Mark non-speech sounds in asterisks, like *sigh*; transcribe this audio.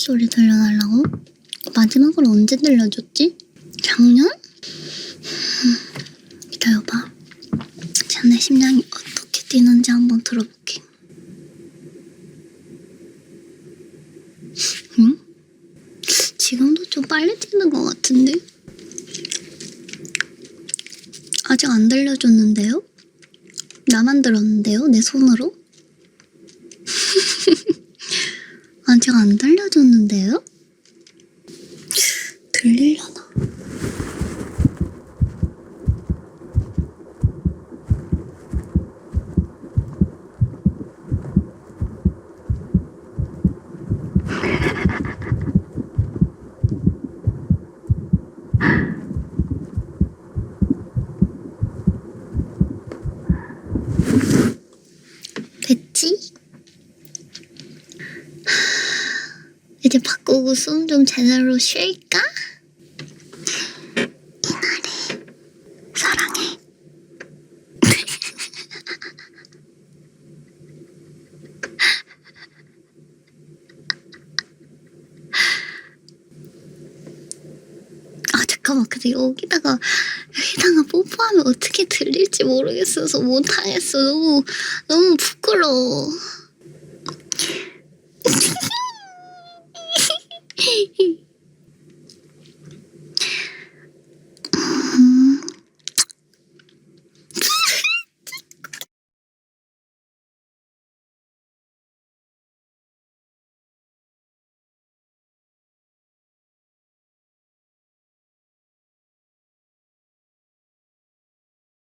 소리 들려달라고? 마지막으로 언제 들려줬지? 작년? 음, 기다려봐. 자네 심장이 어떻게 뛰는지 한번 들어볼게. 응? 지금도 좀 빨리 뛰는 것 같은데? 아직 안 들려줬는데요? 나만 들었는데요? 내 손으로? 아직 안 들려줬는데요? 들리려나? 됐지? 이제 바꾸고 숨 좀 제대로 쉴까? 이날에 사랑해. *laughs* 아 잠깐만 근데 여기다가 여기다가 뽀뽀하면 어떻게 들릴지 모르겠어서 못하겠어 너무 너무 부끄러워 he *laughs*